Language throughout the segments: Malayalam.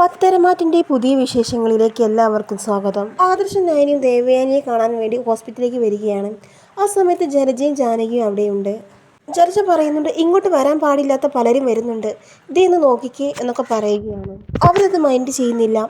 പത്തരമാറ്റിന്റെ പുതിയ വിശേഷങ്ങളിലേക്ക് എല്ലാവർക്കും സ്വാഗതം. ആദർശ നയനിയും ദേവയാനിയെ കാണാൻ വേണ്ടി ഹോസ്പിറ്റലിലേക്ക് വരികയാണ്. ആ സമയത്ത് ജലജയും ജാനകിയും അവിടെയുണ്ട്. ജലജ പറയുന്നുണ്ട് ഇങ്ങോട്ട് വരാൻ പാടില്ലാത്ത പലരും വരുന്നുണ്ട്. ഇതേ ഒന്ന് നോക്കിക്കേ എന്നൊക്കെ പറയുകയാണ്. അവരത് മൈൻഡ് ചെയ്യുന്നില്ല.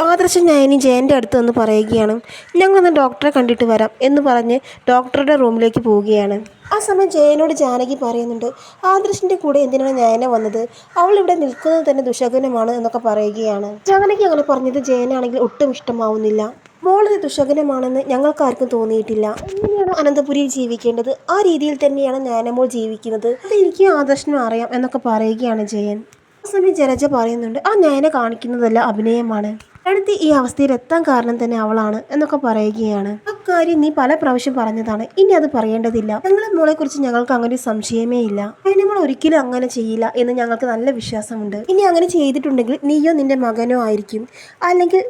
ആദർശ നയനി ജയന്റെ അടുത്ത് വന്ന് പറയുകയാണ് ഞങ്ങളൊന്ന് ഡോക്ടറെ കണ്ടിട്ട് വരാം എന്ന് പറഞ്ഞ് ഡോക്ടറുടെ റൂമിലേക്ക് പോവുകയാണ്. ആ സമയം ജയനോട് ജാനകി പറയുന്നുണ്ട് ആദർശിന്റെ കൂടെ എന്തിനാണ് നയന വന്നത്? അവൾ ഇവിടെ നിൽക്കുന്നത് തന്നെ ദുഷകനമാണ് എന്നൊക്കെ പറയുകയാണ്. ജാനകി അങ്ങനെ പറഞ്ഞത് ജയനാണെങ്കിൽ ഒട്ടും ഇഷ്ടമാവുന്നില്ല. മോളൊരു ദുഷകനമാണെന്ന് ഞങ്ങൾക്കാർക്കും തോന്നിയിട്ടില്ല. എങ്ങനെയാണ് അനന്തപുരിയിൽ ജീവിക്കേണ്ടത്. ആ രീതിയിൽ തന്നെയാണ് ഞാനമോൾ ജീവിക്കുന്നത്. അത് എനിക്കും ആദർശനും അറിയാം എന്നൊക്കെ പറയുകയാണ് ജയൻ. ആ സമയം ജലജ പറയുന്നുണ്ട് ആ ഞാനെ കാണിക്കുന്നതല്ല അഭിനയമാണ്. അടുത്ത് ഈ അവസ്ഥയിൽ എത്താൻ കാരണം തന്നെ അവളാണ് എന്നൊക്കെ പറയുകയാണ്. അക്കാര്യം നീ പല പ്രാവശ്യം പറഞ്ഞതാണ്. ഇനി അത് പറയേണ്ടതില്ല. ഞങ്ങളെ മോളെ കുറിച്ച് ഞങ്ങൾക്ക് അങ്ങനെ സംശയമേ ഇല്ല. നമ്മൾ ഒരിക്കലും അങ്ങനെ ചെയ്യില്ല എന്ന് ഞങ്ങൾക്ക് നല്ല വിശ്വാസമുണ്ട്. ഇനി അങ്ങനെ ചെയ്തിട്ടുണ്ടെങ്കിൽ നീയോ നിന്റെ മകനോ ആയിരിക്കും. അല്ലെങ്കിൽ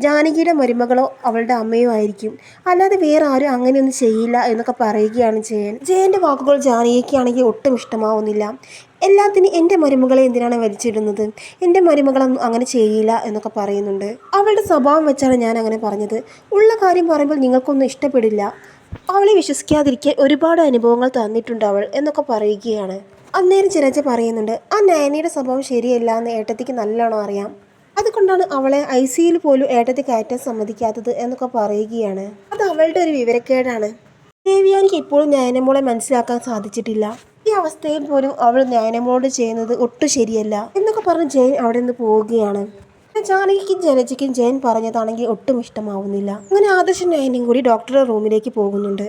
ജാനകിയുടെ മരുമകളോ അവളുടെ അമ്മയോ ആയിരിക്കും. അല്ലാതെ വേറെ ആരും അങ്ങനെയൊന്നും ചെയ്യില്ല എന്നൊക്കെ പറയുകയാണ് ജയൻ. ജയന്റെ വാക്കുകൾ ജാനകിക്കാണെങ്കിൽ ഒട്ടും ഇഷ്ടമാവുന്നില്ല. എല്ലാത്തിനും എന്റെ മരുമകളെ എന്തിനാണ് വലിച്ചിടുന്നത്? എന്റെ മരുമകളൊന്നും അങ്ങനെ ചെയ്യില്ല എന്നൊക്കെ പറയുന്നുണ്ട്. അവളുടെ സ്വഭാവം വെച്ചാണ് ഞാൻ അങ്ങനെ പറഞ്ഞത്. ഉള്ള കാര്യം പറയുമ്പോൾ നിങ്ങൾക്കൊന്നും ഇഷ്ടപ്പെടില്ല. അവളെ വിശ്വസിക്കാതിരിക്കാൻ ഒരുപാട് അനുഭവങ്ങൾ തന്നിട്ടുണ്ട് അവൾ എന്നൊക്കെ പറയുകയാണ്. അന്നേരം ചിരജ പറയുന്നുണ്ട് ആ നയനയുടെ സ്വഭാവം ശരിയല്ല എന്ന് ഏട്ടത്തിക്ക് നല്ലോണം അറിയാം. അതുകൊണ്ടാണ് അവളെ ഐ സിയിൽ പോലും ഏട്ടത്തി കയറ്റാൻ സമ്മതിക്കാത്തത് എന്നൊക്കെ പറയുകയാണ്. അത് അവളുടെ ഒരു വിവരക്കേടാണ്. ദേവിയാനിക്ക് ഇപ്പോഴും നയനമോളെ മനസ്സിലാക്കാൻ സാധിച്ചിട്ടില്ല. ഈ അവസ്ഥയിൽ പോലും അവൾ നയനമോളോട് ചെയ്യുന്നത് ഒട്ടും ശരിയല്ല എന്നൊക്കെ പറഞ്ഞ് ജയൻ അവിടെ നിന്ന് പോവുകയാണ്. ജാനകിക്കും ജലജയ്ക്കും ജയൻ പറഞ്ഞതാണെങ്കിൽ ഒട്ടും ഇഷ്ടമാവുന്നില്ല. അങ്ങനെ ആദർശ നയനും കൂടി ഡോക്ടറുടെ റൂമിലേക്ക് പോകുന്നുണ്ട്.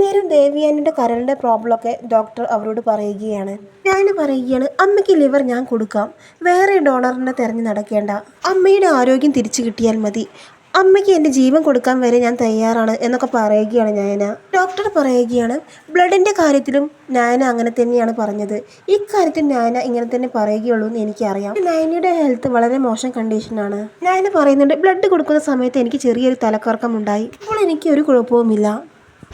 നേരം ദേവിയാനിയുടെ കരളിന്റെ പ്രോബ്ലം ഒക്കെ ഡോക്ടർ അവരോട് പറയുകയാണ്. ഞാൻ പറയുകയാണ് അമ്മയ്ക്ക് ലിവർ ഞാൻ കൊടുക്കാം. വേറെ ഡോണറിനെ തിരഞ്ഞു നടക്കേണ്ട. അമ്മയുടെ ആരോഗ്യം തിരിച്ചു കിട്ടിയാൽ മതി. അമ്മയ്ക്ക് എന്റെ ജീവൻ കൊടുക്കാൻ വരെ ഞാൻ തയ്യാറാണ് എന്നൊക്കെ പറയുകയാണ് നയന ഡോക്ടർ പറയുകയാണ് ബ്ലഡിന്റെ കാര്യത്തിലും നയന അങ്ങനെ തന്നെയാണ് പറഞ്ഞത്. ഇക്കാര്യത്തിൽ നയന ഇങ്ങനെ തന്നെ പറയുകയുള്ളൂ എന്ന് എനിക്കറിയാം. നയനയുടെ ഹെൽത്ത് വളരെ മോശം കണ്ടീഷനാണ് നയന പറയുന്നുണ്ട് ബ്ലഡ് കൊടുക്കുന്ന സമയത്ത് എനിക്ക് ചെറിയൊരു തലക്കറക്കം ഉണ്ടായി ഇപ്പോൾ എനിക്ക് ഒരു കുഴപ്പവുമില്ല.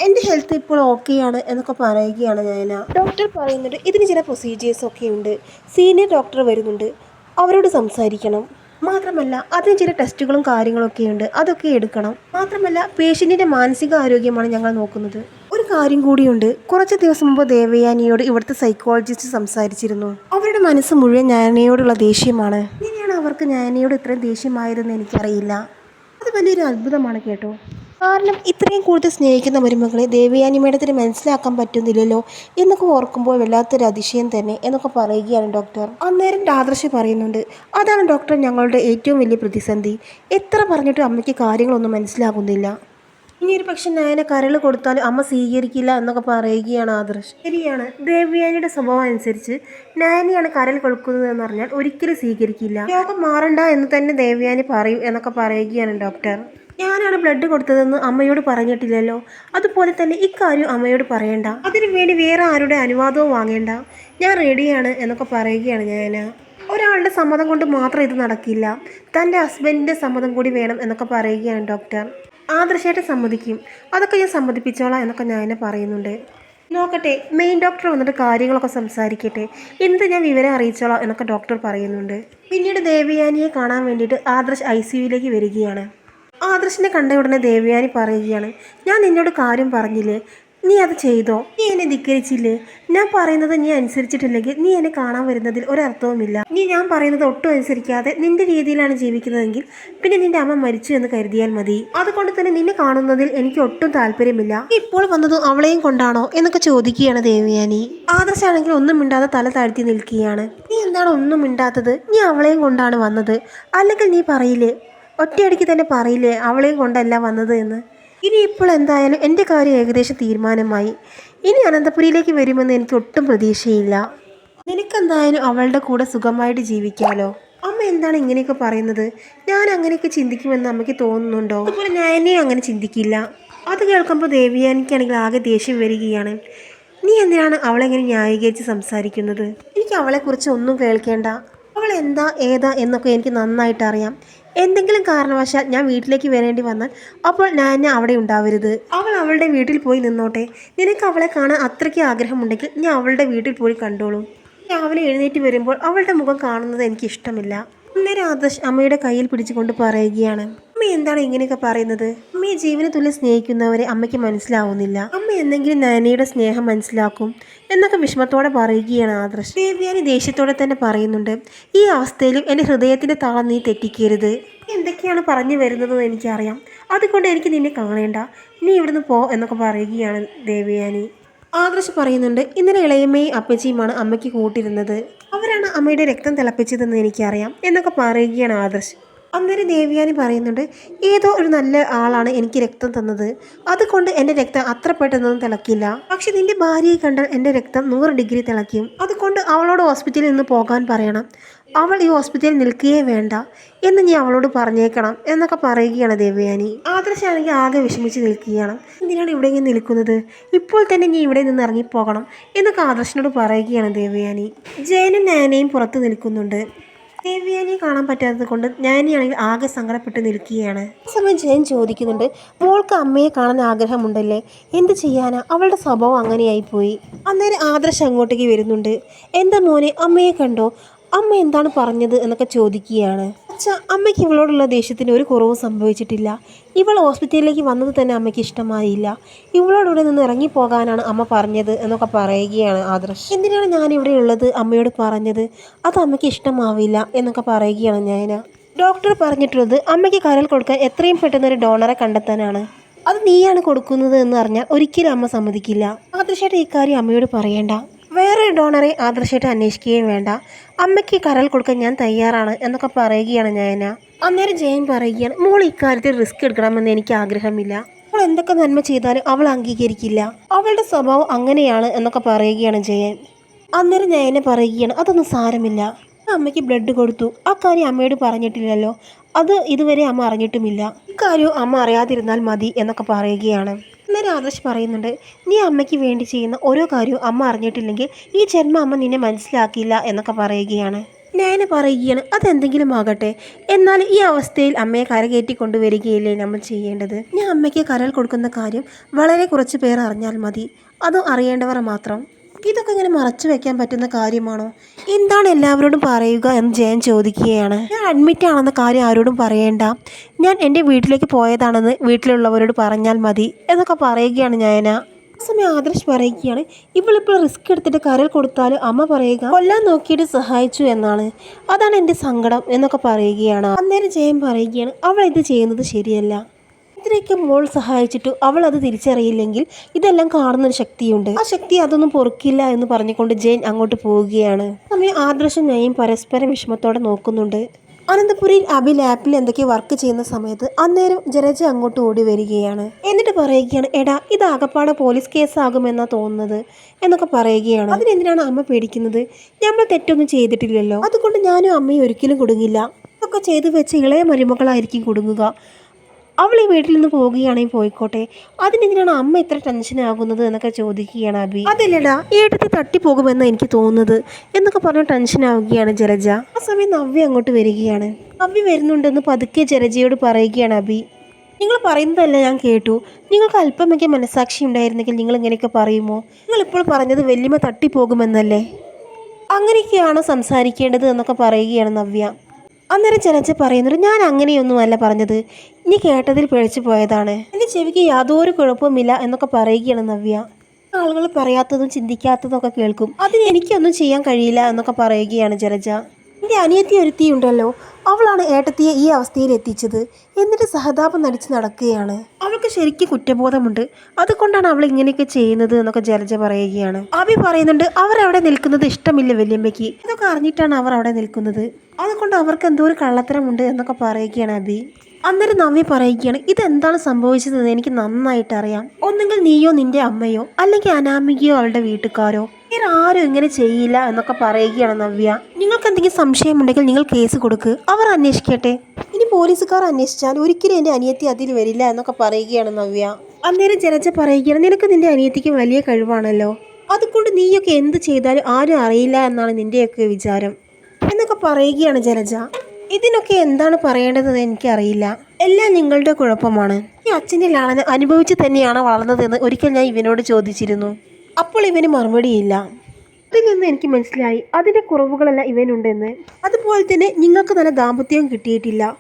എന്റെ ഹെൽത്ത് ഇപ്പോൾ ഓക്കെയാണ് എന്നൊക്കെ പറയുകയാണ് ഞാൻ ഡോക്ടർ പറയുന്നുണ്ട് ഇതിന് ചില പ്രൊസീജിയേഴ്സ് ഒക്കെ ഉണ്ട്. സീനിയർ ഡോക്ടർ വരുന്നുണ്ട് അവരോട് സംസാരിക്കണം. മാത്രമല്ല അതിന് ചില ടെസ്റ്റുകളും കാര്യങ്ങളൊക്കെ ഉണ്ട് അതൊക്കെ എടുക്കണം. മാത്രമല്ല പേഷ്യന്റിന്റെ മാനസിക ആരോഗ്യമാണ് ഞങ്ങൾ നോക്കുന്നത്. ഒരു കാര്യം കൂടിയുണ്ട് കുറച്ച് ദിവസം മുമ്പ് ദേവയാനിയോട് ഇവിടുത്തെ സൈക്കോളജിസ്റ്റ് സംസാരിച്ചിരുന്നു. അവരുടെ മനസ്സ് മുഴുവൻ ഞാനയോടുള്ള ദേഷ്യമാണ്. ഇങ്ങനെയാണ് അവർക്ക് ഞാനയോട് ഇത്രയും ദേഷ്യമായതെന്ന് എനിക്കറിയില്ല. അത് വലിയൊരു അത്ഭുതമാണ് കേട്ടോ. കാരണം ഇത്രയും കൂടുതൽ സ്നേഹിക്കുന്ന മരുമകളെ ദേവയാനി മേഡത്തിന് മനസ്സിലാക്കാൻ പറ്റുന്നില്ലല്ലോ എന്നൊക്കെ ഓർക്കുമ്പോൾ വല്ലാത്തൊരു അതിശയം തന്നെ എന്നൊക്കെ പറയുകയാണ് ഡോക്ടർ. അന്നേരം രാദർശി പറയുന്നുണ്ട് അതാണ് ഡോക്ടർ ഞങ്ങളുടെ ഏറ്റവും വലിയ പ്രതിസന്ധി. എത്ര പറഞ്ഞിട്ടും അമ്മയ്ക്ക് കാര്യങ്ങളൊന്നും മനസ്സിലാകുന്നില്ല. ഇനി ഒരു പക്ഷെ നയന കരൾ കൊടുത്താൽ അമ്മ സ്വീകരിക്കില്ല എന്നൊക്കെ പറയുകയാണ് ആദർശ്. ശരിയാണ് ദേവ്യാനിയുടെ സ്വഭാവം അനുസരിച്ച് നയനയാണ് കരൾ കൊടുക്കുന്നത് എന്ന് പറഞ്ഞാൽ ഒരിക്കലും സ്വീകരിക്കില്ല. രോഗം മാറണ്ട എന്ന് തന്നെ ദേവ്യാനി പറയും എന്നൊക്കെ പറയുകയാണ് ഡോക്ടർ. ഞാനാണ് ബ്ലഡ് കൊടുത്തതെന്ന് അമ്മയോട് പറഞ്ഞിട്ടില്ലല്ലോ. അതുപോലെ തന്നെ ഇക്കാര്യം അമ്മയോട് പറയണ്ട. അതിനു വേണ്ടി വേറെ ആരുടെ അനുവാദവും വാങ്ങേണ്ട. ഞാൻ റെഡിയാണ് എന്നൊക്കെ പറയുകയാണ് ഞാൻ ഒരാളുടെ സമ്മതം കൊണ്ട് മാത്രം ഇത് നടക്കില്ല. തന്റെ ഹസ്ബൻഡിന്റെ സമ്മതം കൂടി വേണം എന്നൊക്കെ പറയുകയാണ് ഡോക്ടർ ആദർശമായിട്ട് സമ്മതിക്കും. അതൊക്കെ ഞാൻ സമ്മതിപ്പിച്ചോളാം എന്നൊക്കെ ഞാൻ പറയുന്നുണ്ട്. നോക്കട്ടെ മെയിൻ ഡോക്ടർ വന്നിട്ട് കാര്യങ്ങളൊക്കെ സംസാരിക്കട്ടെ. എന്ത് ഞാൻ വിവരം അറിയിച്ചോളാം എന്നൊക്കെ ഡോക്ടർ പറയുന്നുണ്ട്. പിന്നീട് ദേവയാനിയെ കാണാൻ വേണ്ടിയിട്ട് ആദർശ് ഐ സിയുയിലേക്ക് വരികയാണ്. ആദർശിനെ കണ്ട ഉടനെ ദേവയാനി പറയുകയാണ് ഞാൻ നിന്നോട് കാര്യം പറഞ്ഞില്ലേ? നീ അത് ചെയ്തോ? നീ എന്നെ ധിക്കരിച്ചില്ലേ? ഞാൻ പറയുന്നത് നീ അനുസരിച്ചിട്ടില്ലെങ്കിൽ നീ എന്നെ കാണാൻ വരുന്നതിൽ ഒരർത്ഥവുമില്ല. നീ ഞാൻ പറയുന്നത് ഒട്ടും അനുസരിക്കാതെ നിന്റെ രീതിയിലാണ് ജീവിക്കുന്നതെങ്കിൽ പിന്നെ നിന്റെ അമ്മ മരിച്ചു എന്ന് കരുതിയാൽ മതി. അതുകൊണ്ട് തന്നെ നിന്നെ കാണുന്നതിൽ എനിക്ക് ഒട്ടും താല്പര്യമില്ല. ഇപ്പോൾ വന്നത് അവളെയും കൊണ്ടാണോ? എന്നൊക്കെ ചോദിക്കുകയാണ് ദേവയാനി. ആദർശാണെങ്കിൽ ഒന്നും മിണ്ടാതെ തല താഴ്ത്തി നിൽക്കുകയാണ്. നീ എന്താണ് ഒന്നും മിണ്ടാത്തത്? നീ അവളെയും കൊണ്ടാണ് വന്നത്. അല്ലെങ്കിൽ നീ പറയില്ലേ? ഒറ്റയടിക്ക് തന്നെ പറയില്ലേ അവളെയും കൊണ്ടല്ല വന്നത് എന്ന്? ഇനി ഇപ്പോൾ എന്തായാലും എന്റെ കാര്യം ഏകദേശം തീരുമാനമായി. ഇനി അനന്തപുരിയിലേക്ക് വരുമെന്ന് എനിക്ക് ഒട്ടും പ്രതീക്ഷയില്ല. നിനക്കെന്തായാലും അവളുടെ കൂടെ സുഖമായിട്ട് ജീവിക്കാലോ. അമ്മ എന്താണ് ഇങ്ങനെയൊക്കെ പറയുന്നത്? ഞാൻ അങ്ങനെയൊക്കെ ചിന്തിക്കുമെന്ന് അമ്മയ്ക്ക് തോന്നുന്നുണ്ടോ? അതുപോലെ എന്നെയും അങ്ങനെ ചിന്തിക്കില്ല. അത് കേൾക്കുമ്പോൾ ദേവിയാനിക്കാണെങ്കിൽ ആകെ ദേഷ്യം വരികയാണ്. നീ എന്തിനാണ് അവളെങ്ങനെ ന്യായീകരിച്ച് സംസാരിക്കുന്നത്? എനിക്ക് അവളെക്കുറിച്ച് ഒന്നും കേൾക്കേണ്ട. അവൾ എന്താ ഏതാ എന്നൊക്കെ എനിക്ക് നന്നായിട്ട് അറിയാം എന്തെങ്കിലും കാരണവശാൽ ഞാൻ വീട്ടിലേക്ക് വരേണ്ടി വന്നാൽ അപ്പോൾ ഞാൻ അവിടെ ഉണ്ടാവരുത്. അവൾ അവളുടെ വീട്ടിൽ പോയി നിന്നോട്ടെ. നിനക്ക് അവളെ കാണാൻ അത്രയ്ക്ക് ആഗ്രഹമുണ്ടെങ്കിൽ ഞാൻ അവളുടെ വീട്ടിൽ പോയി കണ്ടോളൂ. രാവിലെ എഴുന്നേറ്റ് വരുമ്പോൾ അവളുടെ മുഖം കാണുന്നത് എനിക്കിഷ്ടമില്ല. അന്നേരം ആദർശ് അമ്മയുടെ കയ്യിൽ പിടിച്ചുകൊണ്ട് പറയുകയാണ്. അമ്മ എന്താണ് ഇങ്ങനെയൊക്കെ പറയുന്നത്? അമ്മയെ ജീവന തുല്യം സ്നേഹിക്കുന്നവരെ അമ്മയ്ക്ക് മനസ്സിലാവുന്നില്ല. അമ്മ എന്തെങ്കിലും നയനയുടെ സ്നേഹം മനസ്സിലാക്കും എന്നൊക്കെ വിഷമത്തോടെ പറയുകയാണ് ആദർശ്. ദേവ്യാനി ദേഷ്യത്തോടെ തന്നെ പറയുന്നുണ്ട് ഈ അവസ്ഥയിലും എന്റെ ഹൃദയത്തിന്റെ താളം നീ തെറ്റിക്കരുത്. എന്തൊക്കെയാണ് പറഞ്ഞു വരുന്നതെന്ന് എനിക്കറിയാം. അതുകൊണ്ട് എനിക്ക് നിന്നെ കാണേണ്ട. നീ ഇവിടുന്ന് പോ എന്നൊക്കെ പറയുകയാണ് ദേവയാനി. ആദർശ് പറയുന്നുണ്ട് ഇന്നലെ ഇളയമ്മയും അപ്പച്ചിയുമാണ് അമ്മയ്ക്ക് കൂട്ടിരുന്നത്. അവരാണ് അമ്മയുടെ രക്തം തിളപ്പിച്ചതെന്ന് എനിക്കറിയാം എന്നൊക്കെ പറയുകയാണ് ആദർശ്. അന്നേരം ദേവയാനി പറയുന്നുണ്ട് ഏതോ ഒരു നല്ല ആളാണ് എനിക്ക് രക്തം തന്നത്. അതുകൊണ്ട് എന്റെ രക്തം അത്ര പെട്ടെന്നൊന്നും തിളക്കില്ല. പക്ഷെ നിന്റെ ഭാര്യയെ കണ്ടാൽ എന്റെ രക്തം നൂറ് ഡിഗ്രി തിളയ്ക്കും. അതുകൊണ്ട് അവളോട് ഹോസ്പിറ്റലിൽ നിന്ന് പോകാൻ പറയണം. അവൾ ഈ ഹോസ്പിറ്റലിൽ നിൽക്കുകയേ വേണ്ട എന്ന് ഞാൻ അവളോട് പറഞ്ഞേക്കണം എന്നൊക്കെ പറയുകയാണ് ദേവയാനി. ആദർശാണെങ്കിൽ ആകെ വിഷമിച്ച് നിൽക്കുകയാണ്. എന്തിനാണ് ഇവിടെ ഇങ്ങനെ നിൽക്കുന്നത്? ഇപ്പോൾ തന്നെ ഞാൻ ഇവിടെ നിന്ന് ഇറങ്ങിപ്പോകണം എന്നൊക്കെ ആദർശനോട് പറയുകയാണ് ദേവയാനി. ജയനും നാനയും പുറത്ത് നിൽക്കുന്നുണ്ട്. ദേവ്യാനിയെ കാണാൻ പറ്റാത്തത് കൊണ്ട് ഞാനിയാണെങ്കിൽ ആകെ സങ്കടപ്പെട്ട് നിൽക്കുകയാണ്. സമയം ജയൻ ചോദിക്കുന്നുണ്ട് മോൾക്ക് അമ്മയെ കാണാൻ ആഗ്രഹമുണ്ടല്ലേ? എന്ത് ചെയ്യാനാ? അവളുടെ സ്വഭാവം അങ്ങനെയായി പോയി അന്നേരം ആദർശ് അങ്ങോട്ടേക്ക് വരുന്നുണ്ട്. എന്താ മോനെ അമ്മയെ കണ്ടോ? അമ്മ എന്താണ് പറഞ്ഞത്? എന്നൊക്കെ ചോദിക്കുകയാണ്. അച്ഛാ അമ്മയ്ക്ക് ഇവളോടുള്ള ദേഷ്യത്തിന് ഒരു കുറവും സംഭവിച്ചിട്ടില്ല. ഇവൾ ഹോസ്പിറ്റലിലേക്ക് വന്നത് തന്നെ അമ്മയ്ക്ക് ഇഷ്ടമായില്ല. ഇവളോടിവിടെ നിന്ന് ഇറങ്ങിപ്പോകാനാണ് അമ്മ പറഞ്ഞത് എന്നൊക്കെ പറയുകയാണ് ആദർശ്. എന്തിനാണ് ഞാൻ ഇവിടെ ഉള്ളത്? അമ്മയോട് പറഞ്ഞത്. അത് അമ്മയ്ക്ക് ഇഷ്ടമാവില്ല എന്നൊക്കെ പറയുകയാണ് ഞാൻ ഡോക്ടർ പറഞ്ഞിട്ടുള്ളത് അമ്മയ്ക്ക് കരൽ കൊടുക്കാൻ എത്രയും പെട്ടെന്ന് ഒരു ഡോണറെ കണ്ടെത്താനാണ്. അത് നീയാണ് കൊടുക്കുന്നത് എന്ന് അറിഞ്ഞാൽ ഒരിക്കലും അമ്മ സമ്മതിക്കില്ല. ആദർശേട്ട ഇക്കാര്യം അമ്മയോട് പറയേണ്ട. വേറെ ഡോണറെ ആദർശമായിട്ട് അന്വേഷിക്കുകയും വേണ്ട. അമ്മയ്ക്ക് കരൽ കൊടുക്കാൻ ഞാൻ തയ്യാറാണ് എന്നൊക്കെ പറയുകയാണ് ഞാൻ അന്നേരം ജയൻ പറയുകയാണ് മോൾ ഇക്കാര്യത്തിൽ റിസ്ക് എടുക്കണമെന്ന് എനിക്ക് ആഗ്രഹമില്ല. അവൾ എന്തൊക്കെ നന്മ ചെയ്താലും അവൾ അംഗീകരിക്കില്ല. അവളുടെ സ്വഭാവം അങ്ങനെയാണ് എന്നൊക്കെ പറയുകയാണ് ജയൻ. അന്നേരം നയന പറയുകയാണ് അതൊന്നും സാരമില്ല. അമ്മയ്ക്ക് ബ്ലഡ് കൊടുത്തു. ആ കാര്യം അമ്മയോട് പറഞ്ഞിട്ടില്ലല്ലോ. അത് ഇതുവരെ അമ്മ അറിഞ്ഞിട്ടുമില്ല. ഇക്കാര്യവും അമ്മ അറിയാതിരുന്നാൽ മതി എന്നൊക്കെ പറയുകയാണ്. അന്നേരം ആദർശ് പറയുന്നുണ്ട് നീ അമ്മയ്ക്ക് വേണ്ടി ചെയ്യുന്ന ഓരോ കാര്യവും അമ്മ അറിഞ്ഞിട്ടില്ലെങ്കിൽ ഈ ജന്മ അമ്മ നിന്നെ മനസ്സിലാക്കിയില്ല എന്നൊക്കെ പറയുകയാണ്. ഞാൻ പറയുകയാണ് അതെന്തെങ്കിലും ആകട്ടെ. എന്നാൽ ഈ അവസ്ഥയിൽ അമ്മയെ കരകയറ്റി കൊണ്ടുവരികയില്ലേ നമ്മൾ ചെയ്യേണ്ടത്? ഞാൻ അമ്മയ്ക്ക് കരൽ കൊടുക്കുന്ന കാര്യം വളരെ കുറച്ച് പേർ അറിഞ്ഞാൽ മതി. അത് അറിയേണ്ടവർ മാത്രം. ഇതൊക്കെ ഇങ്ങനെ മറച്ചു വെക്കാൻ പറ്റുന്ന കാര്യമാണോ? എന്താണ് എല്ലാവരോടും പറയുക എന്ന് ജയൻ ചോദിക്കുകയാണ്. ഞാൻ അഡ്മിറ്റ് ആണെന്ന കാര്യം ആരോടും പറയേണ്ട. ഞാൻ എന്റെ വീട്ടിലേക്ക് പോയതാണെന്ന് വീട്ടിലുള്ളവരോട് പറഞ്ഞാൽ മതി എന്നൊക്കെ പറയുകയാണ് ഞാന സമയം ആദർശ് പറയുകയാണ് ഇവളിപ്പോൾ റിസ്ക് എടുത്തിട്ട് കരൽ കൊടുത്താൽ അമ്മ പറയുക കൊല്ലാൻ നോക്കിയിട്ട് സഹായിച്ചു എന്നാണ്. അതാണ് എന്റെ സങ്കടം എന്നൊക്കെ പറയുകയാണ്. അന്നേരം ജയൻ പറയുകയാണ് അവൾ ഇത് ചെയ്യുന്നത് ശരിയല്ല. ഇത്രയൊക്കെ മോൾ സഹായിച്ചിട്ടു അവൾ അത് തിരിച്ചറിയില്ലെങ്കിൽ ഇതെല്ലാം കാണുന്നൊരു ശക്തിയുണ്ട്. ആ ശക്തി അതൊന്നും പൊറുക്കില്ല എന്ന് പറഞ്ഞുകൊണ്ട് ജെയിൻ അങ്ങോട്ട് പോവുകയാണ്. സമയം ആദർശം നയും പരസ്പരം വിഷമത്തോടെ നോക്കുന്നുണ്ട്. അനന്തപുരിയിൽ അബി ലാപ്പിൽ എന്തൊക്കെ വർക്ക് ചെയ്യുന്ന സമയത്ത് അന്നേരം ജലജ അങ്ങോട്ട് ഓടി വരികയാണ്. എന്നിട്ട് പറയുകയാണ് എടാ ഇത് ആകപ്പാടെ പോലീസ് കേസാകുമെന്നാ തോന്നുന്നത് എന്നൊക്കെ പറയുകയാണ്. അതിനെന്തിനാണ് അമ്മ പേടിക്കുന്നത്? നമ്മൾ തെറ്റൊന്നും ചെയ്തിട്ടില്ലല്ലോ. അതുകൊണ്ട് ഞാനും അമ്മയും ഒരിക്കലും കുടുങ്ങില്ല. ഇതൊക്കെ ചെയ്തു വെച്ച് ഇളയ മരുമകളായിരിക്കും കുടുങ്ങുക. അവൾ ഈ വീട്ടിൽ നിന്ന് പോവുകയാണെങ്കിൽ പോയിക്കോട്ടെ. അതിനെന്തിനാണ് അമ്മ ഇത്ര ടെൻഷൻ ടെൻഷനാകുന്നത് എന്നൊക്കെ ചോദിക്കുകയാണ് അബി. അതല്ലടാ ഏട്ടത്തി തട്ടിപ്പോകുമെന്ന് എനിക്ക് തോന്നുന്നത് എന്നൊക്കെ പറഞ്ഞ് ടെൻഷനാവുകയാണ് ജലജ. ആ സമയം നവ്യ അങ്ങോട്ട് വരികയാണ്. നവ്യ വരുന്നുണ്ടെന്ന് പതുക്കെ ജലജയോട് പറയുകയാണ് അബി. നിങ്ങൾ പറയുന്നതല്ല ഞാൻ കേട്ടു. നിങ്ങൾക്ക് അല്പമൊക്കെ മനസാക്ഷി ഉണ്ടായിരുന്നെങ്കിൽ നിങ്ങൾ ഇങ്ങനെയൊക്കെ പറയുമോ? നിങ്ങൾ ഇപ്പോൾ പറഞ്ഞത് വല്യമ്മ തട്ടിപ്പോകുമെന്നല്ലേ അങ്ങനെയൊക്കെയാണോ സംസാരിക്കേണ്ടത്? എന്നൊക്കെ പറയുകയാണ് നവ്യ. അന്നേരം ജലജ പറയുന്നത് ഞാൻ അങ്ങനെയൊന്നുമല്ല പറഞ്ഞത്. നീ കേട്ടതിൽ പിഴച്ചു പോയതാണ്. എന്റെ ചെവിക്ക് യാതൊരു കുഴപ്പവുമില്ല എന്നൊക്കെ പറയുകയാണ് നവ്യ. ആളുകൾ പറയാത്തതും ചിന്തിക്കാത്തതും ഒക്കെ കേൾക്കും. അതിന് എനിക്കൊന്നും ചെയ്യാൻ കഴിയില്ല എന്നൊക്കെ പറയുകയാണ് ജലജ. എന്റെ അനിയത്തി ഒരുത്തിയുണ്ടല്ലോ. അവളാണ് ഏട്ടത്തിയെ ഈ അവസ്ഥയിൽ എത്തിച്ചത്. എന്നിട്ട് സഹതാപം നടിച്ച് നടക്കുകയാണ്. അവൾക്ക് ശരിക്കും കുറ്റബോധമുണ്ട്. അതുകൊണ്ടാണ് അവൾ ഇങ്ങനെയൊക്കെ ചെയ്യുന്നത് എന്നൊക്കെ ജലജ പറയുകയാണ്. അഭി പറയുന്നുണ്ട് അവരവിടെ നിൽക്കുന്നത് ഇഷ്ടമില്ല വല്യമ്മയ്ക്ക്. ഇതൊക്കെ അറിഞ്ഞിട്ടാണ് അവർ അവിടെ നിൽക്കുന്നത്. അതുകൊണ്ട് അവർക്ക് എന്തോ ഒരു കള്ളത്തരമുണ്ട് എന്നൊക്കെ പറയുകയാണ് അബി അന്നേരം നവ്യ പറയുകയാണ് ഇതെന്താണ് സംഭവിച്ചതെന്ന് എനിക്ക് നന്നായിട്ട് അറിയാം ഒന്നുകിൽ നീയോ നിന്റെ അമ്മയോ അല്ലെങ്കിൽ അനാമികയോ അവളുടെ വീട്ടുകാരോ. വേറെ ആരും ഇങ്ങനെ ചെയ്യില്ല എന്നൊക്കെ പറയുകയാണ് നവ്യ. നിങ്ങൾക്ക് എന്തെങ്കിലും സംശയമുണ്ടെങ്കിൽ നിങ്ങൾ കേസ് കൊടുക്ക്. അവർ അന്വേഷിക്കട്ടെ. ഇനി പോലീസുകാർ അന്വേഷിച്ചാൽ ഒരിക്കലും എന്റെ അനിയത്തി അതിൽ വരില്ല എന്നൊക്കെ പറയുകയാണ് നവ്യ. അന്നേരം ജനജ പറയുകയാണ് നിനക്ക് നിന്റെ അനിയത്തിക്ക് വലിയ കഴിവാണല്ലോ. അതുകൊണ്ട് നീയൊക്കെ എന്ത് ചെയ്താലും ആരും അറിയില്ല എന്നാണ് നിന്റെയൊക്കെ വിചാരം. എന്നൊക്കെ പറയുകയാണ് ജലജ ഇതിനൊക്കെ എന്താണ് പറയേണ്ടതെന്ന് എനിക്കറിയില്ല. എല്ലാം നിങ്ങളുടെ കുഴപ്പമാണ്. ഈ അച്ഛന്റെ ലാളന അനുഭവിച്ച് തന്നെയാണ് വളർന്നതെന്ന് ഒരിക്കൽ ഞാൻ ഇവനോട് ചോദിച്ചിരുന്നു. അപ്പോൾ ഇവന് മറുപടിയില്ല അതിൽ നിന്ന് എനിക്ക് മനസ്സിലായി. അതിന്റെ കുറവുകളെല്ലാം ഇവനുണ്ടെന്ന്. അതുപോലെ തന്നെ നിങ്ങൾക്ക് നല്ല ദാമ്പത്യവും കിട്ടിയിട്ടില്ല.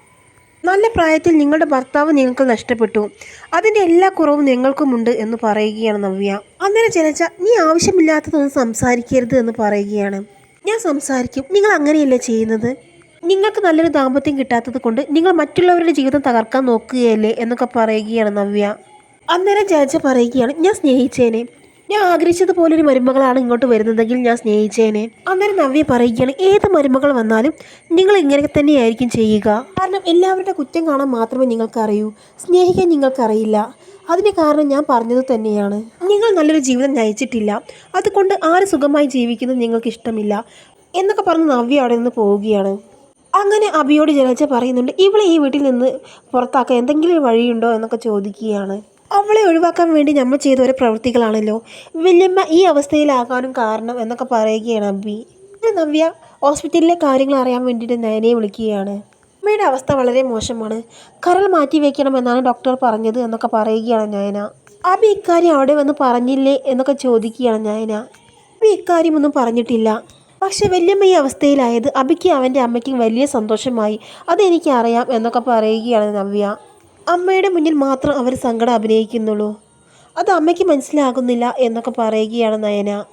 നല്ല പ്രായത്തിൽ നിങ്ങളുടെ ഭർത്താവ് നിങ്ങൾക്ക് നഷ്ടപ്പെട്ടു. അതിന്റെ എല്ലാ കുറവും നിങ്ങൾക്കുമുണ്ട് എന്ന് പറയുകയാണ് നവ്യ. അങ്ങനെ ജലജ നീ ആവശ്യമില്ലാത്തതൊന്നും സംസാരിക്കരുത് എന്ന് പറയുകയാണ്. ഞാൻ സംസാരിക്കും. നിങ്ങൾ അങ്ങനെയല്ലേ ചെയ്യുന്നത്? നിങ്ങൾക്ക് നല്ലൊരു ദാമ്പത്യം കിട്ടാത്തത് കൊണ്ട് നിങ്ങൾ മറ്റുള്ളവരുടെ ജീവിതം തകർക്കാൻ നോക്കുകയല്ലേ എന്നൊക്കെ പറയുകയാണ് നവ്യ. അന്നേരം ജലജ പറയുകയാണ് ഞാൻ സ്നേഹിച്ചേനെ. ഞാൻ ആഗ്രഹിച്ചതുപോലെ ഒരു മരുമകളാണ് ഇങ്ങോട്ട് വരുന്നതെങ്കിൽ ഞാൻ സ്നേഹിച്ചേനെ. അന്നേരം നവ്യ പറയുകയാണ് ഏത് മരുമകൾ വന്നാലും നിങ്ങൾ ഇങ്ങനെ തന്നെയായിരിക്കും ചെയ്യുക. കാരണം എല്ലാവരുടെ കുറ്റം കാണാൻ മാത്രമേ നിങ്ങൾക്കറിയൂ. സ്നേഹിക്കാൻ നിങ്ങൾക്കറിയില്ല. അതിന് കാരണം ഞാൻ പറഞ്ഞത് തന്നെയാണ്. നിങ്ങൾ നല്ലൊരു ജീവിതം നയിച്ചിട്ടില്ല. അതുകൊണ്ട് ആര് സുഖമായി ജീവിക്കുന്നത് നിങ്ങൾക്ക് ഇഷ്ടമില്ല. എന്നൊക്കെ പറഞ്ഞ് നവ്യ അവിടെ നിന്ന് പോവുകയാണ്. അങ്ങനെ അബിയോട് ജലജ പറയുന്നുണ്ട് ഇവളെ ഈ വീട്ടിൽ നിന്ന് പുറത്താക്കാൻ എന്തെങ്കിലും ഒരു വഴിയുണ്ടോ എന്നൊക്കെ ചോദിക്കുകയാണ്. അവളെ ഒഴിവാക്കാൻ വേണ്ടി നമ്മൾ ചെയ്ത ഓരോ പ്രവൃത്തികളാണല്ലോ. വല്യമ്മ ഈ അവസ്ഥയിലാകാനും കാരണം എന്നൊക്കെ പറയുകയാണ് അബി. നവ്യ ഹോസ്പിറ്റലിലെ കാര്യങ്ങൾ അറിയാൻ വേണ്ടിയിട്ട് നയനെ വിളിക്കുകയാണ്. അമ്മയുടെ അവസ്ഥ വളരെ മോശമാണ്. കരൾ മാറ്റി വെക്കണമെന്നാണ് ഡോക്ടർ പറഞ്ഞത് എന്നൊക്കെ പറയുകയാണ് നയന. അബി ഇക്കാര്യം അവിടെ വന്ന് പറഞ്ഞില്ലേ എന്നൊക്കെ ചോദിക്കുകയാണ് നയന. അബി ഇക്കാര്യമൊന്നും പറഞ്ഞിട്ടില്ല. പക്ഷെ വല്യമ്മ ഈ അവസ്ഥയിലായത് അബിക്ക് അവന്റെ അമ്മയ്ക്കും വലിയ സന്തോഷമായി. അതെനിക്ക് അറിയാം എന്നൊക്കെ പറയുകയാണ് നവ്യ. അമ്മയുടെ മുന്നിൽ മാത്രം അവർ സങ്കടം അഭിനയിക്കുന്നുള്ളൂ. അത് അമ്മയ്ക്ക് മനസ്സിലാകുന്നില്ല എന്നൊക്കെ പറയുകയാണ് നയന.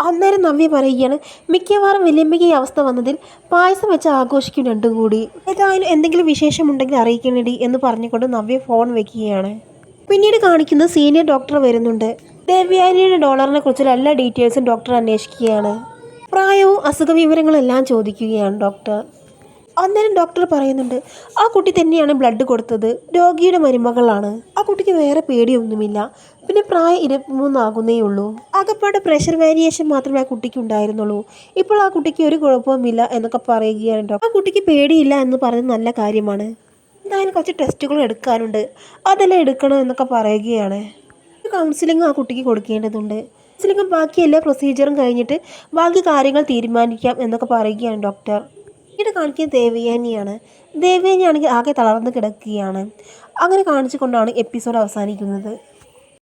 അന്നേരം നവ്യ പറയുകയാണ് മിക്കവാറും വല്യമ്മയ്ക്ക് ഈ അവസ്ഥ വന്നതിൽ പായസം വെച്ച് ആഘോഷിക്കും രണ്ടും കൂടി. ഏതായാലും എന്തെങ്കിലും വിശേഷമുണ്ടെങ്കിൽ അറിയിക്കണേടി എന്ന് പറഞ്ഞുകൊണ്ട് നവ്യ ഫോൺ വെക്കുകയാണ്. പിന്നീട് കാണിക്കുന്നത് സീനിയർ ഡോക്ടർ വരുന്നുണ്ട്. ദേവ്യാനിയുടെ ഡോളറിനെ കുറിച്ചുള്ള എല്ലാ ഡീറ്റെയിൽസും ഡോക്ടർ അന്വേഷിക്കുകയാണ്. പ്രായവും അസുഖ വിവരങ്ങളെല്ലാം ചോദിക്കുകയാണ് ഡോക്ടർ. അന്നേരം ഡോക്ടർ പറയുന്നുണ്ട് ആ കുട്ടി തന്നെയാണ് ബ്ലഡ് കൊടുത്തത് രോഗിയുടെ മരുമകളാണ്. ആ കുട്ടിക്ക് വേറെ പേടിയൊന്നുമില്ല പിന്നെ പ്രായം ഇരുപത്തിമൂന്നാകുന്നേ ഉള്ളൂ. അകപ്പാട് പ്രഷർ വേരിയേഷൻ മാത്രമേ ആ കുട്ടിക്ക് ഉണ്ടായിരുന്നുള്ളൂ. ഇപ്പോൾ ആ കുട്ടിക്ക് ഒരു കുഴപ്പവുമില്ല എന്നൊക്കെ പറയുകയാണ് ഡോക്ടർ. ആ കുട്ടിക്ക് പേടിയില്ല എന്ന് പറയുന്നത് നല്ല കാര്യമാണ്. എന്തായാലും കുറച്ച് ടെസ്റ്റുകൾ എടുക്കാനുണ്ട്. അതെല്ലാം എടുക്കണം എന്നൊക്കെ പറയുകയാണ്. കൗൺസിലിംഗ് ആ കുട്ടിക്ക് കൊടുക്കേണ്ടതുണ്ട്. കൗൺസിലിംഗും ബാക്കി എല്ലാ പ്രൊസീജിയറും കഴിഞ്ഞിട്ട് ബാക്കി കാര്യങ്ങൾ തീരുമാനിക്കാം എന്നൊക്കെ പറയുകയാണ് ഡോക്ടർ പിന്നീട് കാണിക്കുന്നത് ദേവയാനിയാണ്. ദേവയാനിയാണെങ്കിൽ ആകെ തളർന്ന് കിടക്കുകയാണ്. അങ്ങനെ കാണിച്ചുകൊണ്ടാണ് എപ്പിസോഡ് അവസാനിക്കുന്നത്.